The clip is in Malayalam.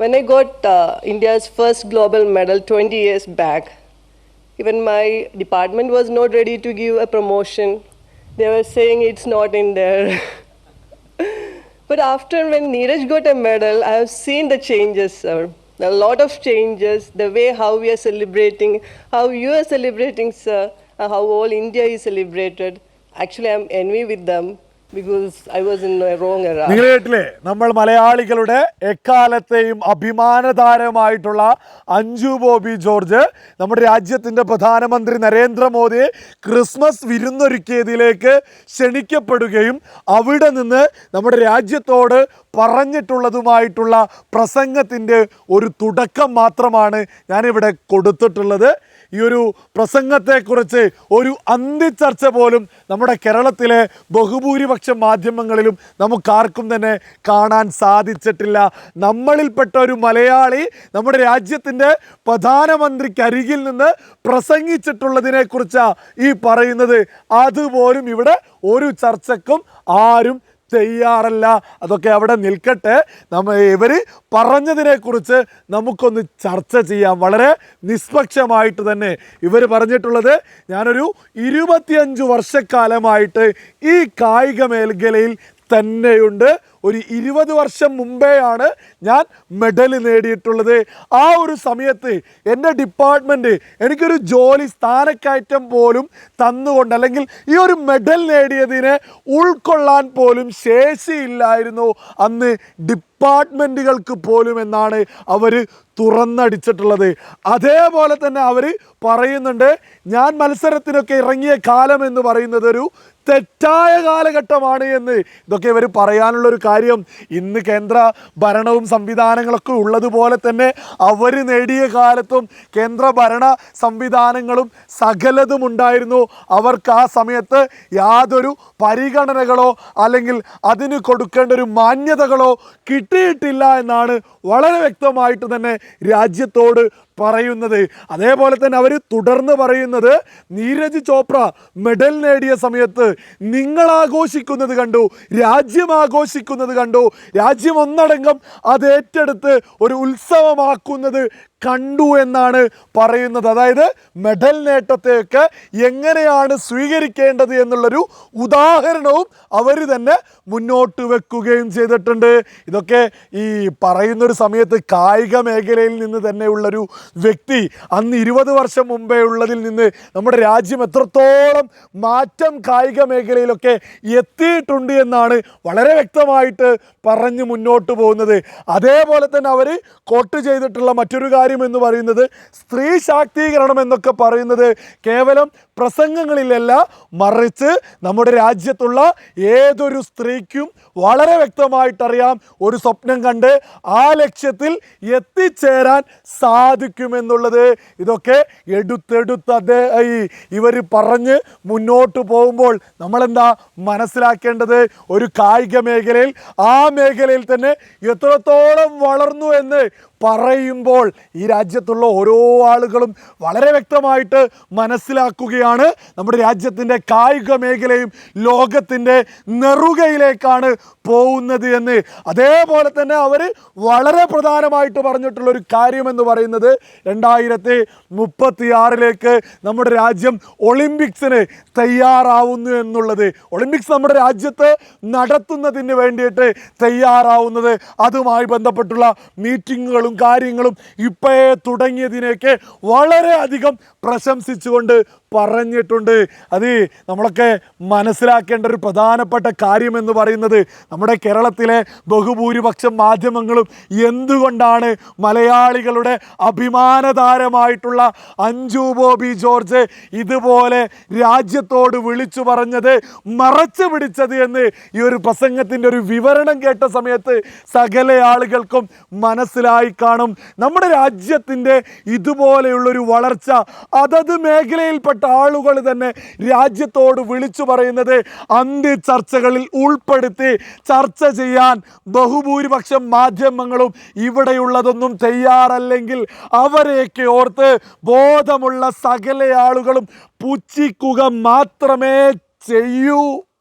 When I got uh, India's first global medal 20 years back, even my department was not ready to give a promotion. They were saying it's not in there. but after when Neeraj got a medal, I have seen the changes, sir. A lot of changes, the way how we are celebrating, how you are celebrating, sir, how all India is celebrated. Actually, I'm envy with them നിങ്ങൾ കേട്ടില്ലേ? നമ്മൾ മലയാളികളുടെ എക്കാലത്തെയും അഭിമാന താരമായിട്ടുള്ള അഞ്ജു ബോബി ജോർജ് നമ്മുടെ രാജ്യത്തിന്റെ പ്രധാനമന്ത്രി നരേന്ദ്രമോദി ക്രിസ്മസ് വിരുന്നൊരുക്കിയതിലേക്ക് ക്ഷണിക്കപ്പെടുകയും അവിടെ നിന്ന് നമ്മുടെ രാജ്യത്തോട് പറഞ്ഞിട്ടുള്ളതുമായിട്ടുള്ള പ്രസംഗത്തിന്റെ ഒരു തുടക്കം മാത്രമാണ് ഞാനിവിടെ കൊടുത്തിട്ടുള്ളത്. ഈ ഒരു പ്രസംഗത്തെക്കുറിച്ച് ഒരു അന്തിച്ചർച്ച പോലും നമ്മുടെ കേരളത്തിലെ ബഹുഭൂരിപക്ഷം മാധ്യമങ്ങളിലും നമുക്കാർക്കും തന്നെ കാണാൻ സാധിച്ചിട്ടില്ല. നമ്മളിൽപ്പെട്ട ഒരു മലയാളി നമ്മുടെ രാജ്യത്തിന്റെ പ്രധാനമന്ത്രിക്കരികിൽ നിന്ന് പ്രസംഗിച്ചിട്ടുള്ളതിനെക്കുറിച്ചാണ് ഈ പറയുന്നത്. അതുപോലും ഇവിടെ ഒരു ചർച്ചക്കും ആരും തയ്യാറല്ല അതൊക്കെ അവിടെ നിൽക്കട്ടെ. നമ്മൾ ഇവർ പറഞ്ഞതിനെക്കുറിച്ച് നമുക്കൊന്ന് ചർച്ച ചെയ്യാം. വളരെ നിഷ്പക്ഷമായിട്ട് തന്നെ ഇവർ പറഞ്ഞിട്ടുള്ളത് ഞാനൊരു ഇരുപത്തിയഞ്ച് വർഷക്കാലമായിട്ട് ഈ കായിക മേഖലയിൽ തന്നെയുണ്ട്. ഒരു ഇരുപത് വർഷം മുമ്പേയാണ് ഞാൻ മെഡൽ നേടിയിട്ടുള്ളത്. ആ ഒരു സമയത്ത് എന്റെ ഡിപ്പാർട്ട്മെന്റ് എനിക്കൊരു ജോലി സ്ഥാനക്കയറ്റം പോലും തന്നുകൊണ്ട് അല്ലെങ്കിൽ ഈ ഒരു മെഡൽ നേടിയതിനെ ഉൾക്കൊള്ളാൻ പോലും ശേഷിയില്ലായിരുന്നു. അന്ന് ഡിപ്പാർട്ട്മെന്റുകൾക്ക് പോലും എന്നാണ് അവർ തുറന്നടിച്ചിട്ടുള്ളത്. അതേപോലെ തന്നെ അവർ പറയുന്നുണ്ട് ഞാൻ മത്സരത്തിനൊക്കെ ഇറങ്ങിയ കാലം എന്ന് പറയുന്നത് ഒരു തെറ്റായ കാലഘട്ടമാണ് എന്ന്. ഇതൊക്കെ ഇവർ പറയാനുള്ളൊരു കാര്യം ഇന്ന് കേന്ദ്ര ഭരണവും സംവിധാനങ്ങളൊക്കെ ഉള്ളതുപോലെ തന്നെ അവർ നേടിയ കാലത്തും കേന്ദ്ര ഭരണ സംവിധാനങ്ങളും സകലതും ഉണ്ടായിരുന്നു. അവർക്ക് ആ സമയത്ത് യാതൊരു പരിഗണനകളോ അല്ലെങ്കിൽ അതിന് കൊടുക്കേണ്ട ഒരു മാന്യതകളോ കിട്ടിയിട്ടില്ല എന്നാണ് വളരെ വ്യക്തമായിട്ട് തന്നെ രാജ്യത്തോട് പറയുന്നത്. അതേപോലെ തന്നെ അവർ തുടർന്ന് പറയുന്നത് നീരജ് ചോപ്ര മെഡൽ നേടിയ സമയത്ത് നിങ്ങൾ ആഘോഷിക്കുന്നത് കണ്ടു രാജ്യം ആഘോഷിക്കുന്നത് കണ്ടു. രാജ്യം ഒന്നടങ്കം അത് ഏറ്റെടുത്ത് ഒരു ഉത്സവമാക്കുന്നത് കണ്ടു എന്നാണ് പറയുന്നത്. അതായത് മെഡൽ നേട്ടത്തെയൊക്കെ എങ്ങനെയാണ് സ്വീകരിക്കേണ്ടത് എന്നുള്ളൊരു ഉദാഹരണവും അവർ തന്നെ മുന്നോട്ട് വെക്കുകയും ചെയ്തിട്ടുണ്ട്. ഇതൊക്കെ ഈ പറയുന്നൊരു സമയത്ത് കായിക മേഖലയിൽ നിന്ന് തന്നെയുള്ളൊരു വ്യക്തി അന്ന് ഇരുപത് വർഷം മുമ്പേ ഉള്ളതിൽ നിന്ന് നമ്മുടെ രാജ്യം എത്രത്തോളം മാറ്റം കായിക മേഖലയിലൊക്കെ എത്തിയിട്ടുണ്ട് എന്നാണ് വളരെ വ്യക്തമായിട്ട് പറഞ്ഞ് മുന്നോട്ട് പോകുന്നത്. അതേപോലെ തന്നെ അവർ കോട്ട് ചെയ്തിട്ടുള്ള മറ്റൊരു കാര്യം എന്ന് പറയുന്നത് സ്ത്രീ ശാക്തീകരണം എന്നൊക്കെ പറയുന്നത് കേവലം പ്രസംഗങ്ങളിലല്ല മറിച്ച് നമ്മുടെ രാജ്യത്തുള്ള ഏതൊരു സ്ത്രീക്കും വളരെ വ്യക്തമായിട്ടറിയാം. ഒരു സ്വപ്നം കണ്ട് ആ ലക്ഷ്യത്തിൽ എത്തിച്ചേരാൻ സാധിക്കുമെന്നുള്ളത്. ഇതൊക്കെ എടുത്തെടുത്ത് അദ്ദേഹം ഇവർ പറഞ്ഞ് മുന്നോട്ട് പോകുമ്പോൾ നമ്മളെന്താ മനസ്സിലാക്കേണ്ടത്? ഒരു കായിക മേഖലയിൽ ആ മേഖലയിൽ തന്നെ എത്രത്തോളം വളർന്നു എന്ന് പറയുമ്പോൾ ഈ രാജ്യത്തുള്ള ഓരോ ആളുകളും വളരെ വ്യക്തമായിട്ട് മനസ്സിലാക്കുകയാണ്. നമ്മുടെ രാജ്യത്തിന്റെ കായിക മേഖലയും ലോകത്തിന്റെ നെറുകയിലേക്കാണ് പോകുന്നത് എന്ന്. അതേപോലെ തന്നെ അവർ വളരെ പ്രധാനമായിട്ട് പറഞ്ഞിട്ടുള്ളൊരു കാര്യമെന്ന് പറയുന്നത് രണ്ടായിരത്തി മുപ്പത്തി ആറിലേക്ക് നമ്മുടെ രാജ്യം ഒളിമ്പിക്സിന് തയ്യാറാവുന്നു എന്നുള്ളത്. ഒളിമ്പിക്സ് നമ്മുടെ രാജ്യത്ത് നടത്തുന്നതിന് വേണ്ടിയിട്ട് തയ്യാറാവുന്നത്. അതുമായി ബന്ധപ്പെട്ടുള്ള മീറ്റിങ്ങുകളും കാര്യങ്ങളും ഇപ്പോഴേ തുടങ്ങിയതിനേക്ക് വളരെയധികം പ്രശംസിച്ചുകൊണ്ട് പറഞ്ഞിട്ടുണ്ട്. അത് നമ്മളൊക്കെ മനസ്സിലാക്കേണ്ട ഒരു പ്രധാനപ്പെട്ട കാര്യം എന്ന് പറയുന്നത് നമ്മുടെ കേരളത്തിലെ ബഹുഭൂരിപക്ഷം മാധ്യമങ്ങളും എന്തുകൊണ്ടാണ് മലയാളികളുടെ അഭിമാനതാരമായിട്ടുള്ള അഞ്ജു ബോബി ജോർജ് ഇതുപോലെ രാജ്യത്തോട് വിളിച്ചു പറഞ്ഞത് മറച്ചു പിടിച്ചത് എന്ന് ഈ ഒരു പ്രസംഗത്തിന്റെ ഒരു വിവരണം കേട്ട സമയത്ത് സകല ആളുകൾക്കും മനസ്സിലായി കാണും. നമ്മുടെ രാജ്യത്തിന്റെ ഇതുപോലെയുള്ളൊരു വളർച്ച അതത് മേഖലയിൽപ്പെട്ട ആളുകൾ തന്നെ രാജ്യത്തോട് വിളിച്ചു പറയുന്നത് അന്ത്യ ചർച്ചകളിൽ ഉൾപ്പെടുത്തി ചർച്ച ചെയ്യാൻ ബഹുഭൂരിപക്ഷം മാധ്യമങ്ങളും ഇവിടെയുള്ളതൊന്നും തയ്യാറല്ലെങ്കിൽ അവരെയൊക്കെ ഓർത്ത് ബോധമുള്ള സകല ആളുകളും പുച്ഛിക്കുക മാത്രമേ ചെയ്യൂ.